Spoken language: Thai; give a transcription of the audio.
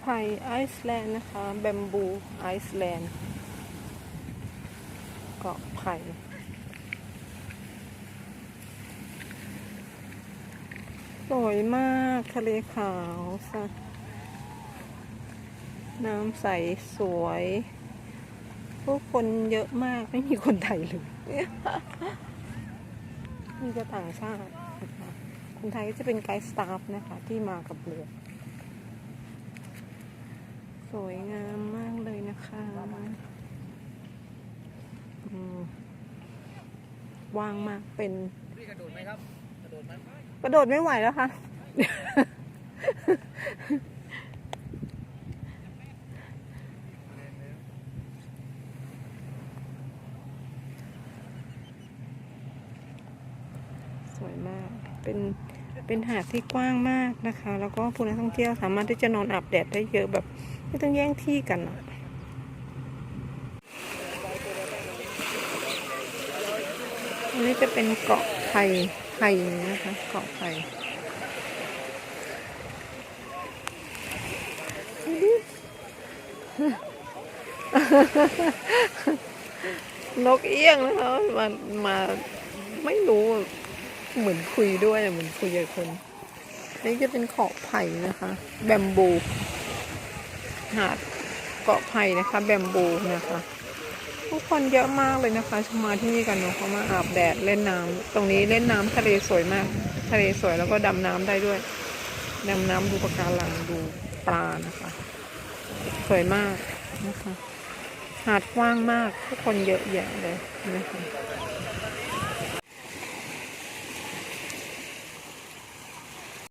ไผ่ไอซ์แลนด์นะคะ แบมบูไอซ์แลนด์เกาะไผ่สวยมากทะเลขาวสะน้ำใสสวย ผู้คนเยอะมากไม่มีคนไทยเลยมีแต่ต่างชาตินะคะคนไทยก็จะเป็นไกด์สตาฟนะคะ ที่มากับเรือ สวยงามมากเลยนะคะอืมว่างมากเป็นพี่กระโดดไหมครับกระโดดไหมกระโดดไม่ไหวแล้วค่ะสวยมากเป็น เป็นหาดที่กว้างมากนะคะ แล้วก็ผู้นักท่องเที่ยวสามารถที่จะนอนอาบแดดได้เยอะแบบ ไม่ต้องแย่งที่กันอะอันนี้จะเป็นเกาะไผ่ไผ่นะคะ เกาะไผ่นกเอี้ยงนะคะมามาไม่รู้ เหมือนคุยด้วยเหมือนคุยกับคน นี่จะเป็นเกาะไผ่นะคะ แบมบู หาดเกาะไผ่นะคะ แบมบูนะคะผู้คนเยอะมากเลยนะคะมาที่นี่กันเนาะเขามาอาบแดดเล่นน้ำตรงนี้เล่นน้ำทะเลสวยมาก ทะเลสวยแล้วก็ดำน้ำได้ด้วยดำน้ำดูปะการังดูปลานะคะ สวยมากนะคะหาดกว้างมากผู้คนเยอะแยะเลยนะคะ